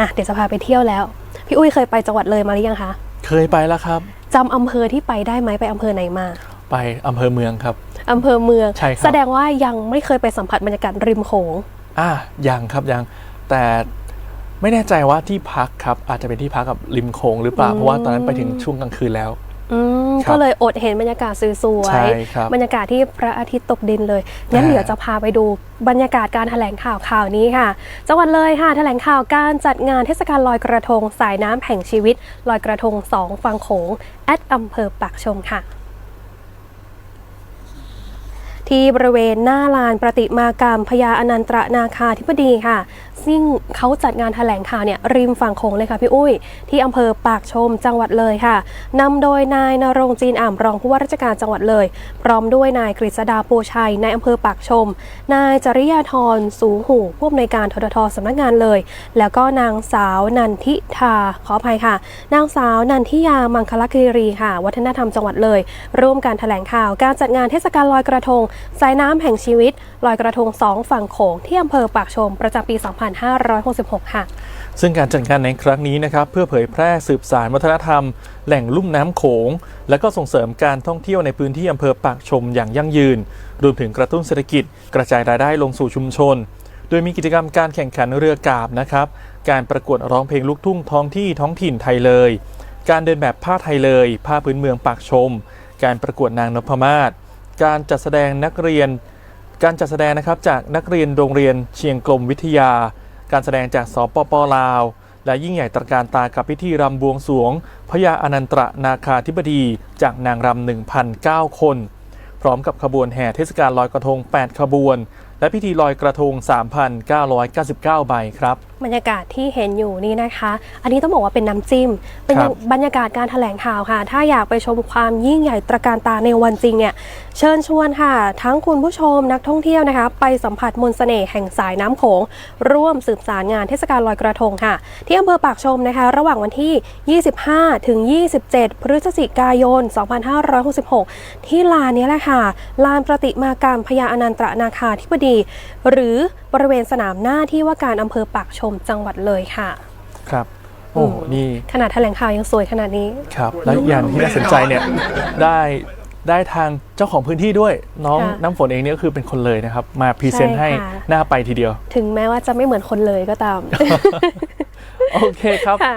อะเดี๋ยวจะพาไปเที่ยวแล้ว พี่อุ้ยเคยไปจังหวัดเลยมาหรือยังคะ เคยไปแล้วครับจำอำเภอที่ไปได้ไหมไปอำเภอไหนมา ไปอำเภอเมืองครับอำเภอเมือง ใช่ครับแสดงว่ายังไม่เคยไปสัมผัสบรรยากาศริมโขง อ่ายังครับยัง แต่ไม่แน่ใจว่าที่พักครับอาจจะเป็นที่พักกับริมโขงหรือเปล่าอืมเพราะว่าตอนนั้นไปถึงช่วงกลางคืนแล้ว อืมครับก็เลยอดเห็นบรรยากาศสวใช่ยครับ ๆบรรยากาศที่พระอาทิตย์ตกดินเลยงั้นอ่าเดี๋ยวจะพาไปดูบรรยากาศการแถลงข่าวข่าวนี้ค่ะ จังหวัดเลยค่ะ แถลงข่าวการจัดงานเทศกาลลอยกระทง สายน้ำแห่งชีวิต ลอยกระทงสองฝั่งโขงแอดอำเภอปากชมค่ะ ที่บริเวณหน้าลานประติมากรรมพญาอนันตรนาคาธิบดีค่ะ ซึ่งเขาจัดงานแถลงข่าวเนี่ยริมฝั่งโขงเลยค่ะพี่อุ้ย ที่อำเภอปากชมจังหวัดเลยค่ะนำโดยนายนรงจีนอ่ำรองผู้ว่าราชการจังหวัดเลย พร้อมด้วยนายกฤษดาปูชัยในายอำเภอปากชม นายจริยาธรสูงหูผู้อำนวยการทททสำนักงานเลย แล้วก็นางสาวนันทิทาขออภัยค่ะ นางสาวนันทิยามังคลกิรีค่ะ วัฒนธรรมจังหวัดเลย ร่วมการแถลงข่าวการจัดงานเทศกาลลอยกระทงสายน้ำแห่งชีวิต ลอยกระทงสองฝั่งโขงที่อำเภอปากชมประจำปี 2566 ค่ะ ซึ่งการจัดงานในครั้งนี้นะครับ เพื่อเผยแพร่สืบสารวัฒนธรรม แหล่งลุ่มน้ำโขง และก็ส่งเสริมการท่องเที่ยวในพื้นที่อำเภอปากชมอย่างยั่งยืน รวมถึงกระตุ้นเศรษฐกิจ กระจายรายได้ลงสู่ชุมชน โดยมีกิจกรรมการแข่งขันเรือกาบนะครับ การประกวดร้องเพลงลูกทุ่งท้องที่ท้องถิ่นไทยเลย การเดินแบบผ้าไทยเลย ผ้าพื้นเมืองปากชม การประกวดนางนพมาศ การจัดแสดงนักเรียน การจัดแสดงนะครับจากนักเรียนโรงเรียนเชียงกลมวิทยา การแสดงจากสปปลาว และยิ่งใหญ่ตระการตากับพิธีรำบวงสรวงพญาอนันตรนาคาธิบดีจากนางรำ1,009 คน พร้อมกับขบวนแห่เทศกาลลอยกระทง 8 ขบวนและพิธีลอยกระทง 3,999 ใบครับ บรรยากาศที่เห็นอยู่นี่นะคะ อันนี้ต้องบอกว่าเป็นน้ำจิ้ม เป็นครับบรรยากาศการแถลงข่าวค่ะ ถ้าอยากไปชมความยิ่งใหญ่ตระการตาในวันจริงเนี่ย เชิญชวนค่ะ ทั้งคุณผู้ชมนักท่องเที่ยวนะคะ ไปสัมผัสมนต์เสน่ห์แห่งสายน้ำโขง ร่วมสืบสารงานเทศกาลลอยกระทงค่ะ ที่อำเภอปากชมนะคะ ระหว่างวันที่ 25 ถึง 27 พฤศจิกายน 2566 ที่ลานนี้แหละค่ะ ลานประติมากรรมพญาอนันตรนาคาธิบดี หรือบริเวณสนามหน้าที่ว่าการอำเภอปากชมจังหวัดเลยค่ะ ครับโอ้อืมนี่ขนาดแถลงข่าวยังสวยขนาดนี้ ครับ และอีกอย่างที่น่าสนใจเนี่ย ได้ ได้ทางเจ้าของพื้นที่ด้วย น้องค่ะน้ำฝนเองเนี่ยก็คือเป็นคนเลยนะครับ มาพรีเซนต์ใช่ให้ค่ะ หน้าไปทีเดียว ถึงแม้ว่าจะไม่เหมือนคนเลยก็ตาม โอเคครับ ค่ะ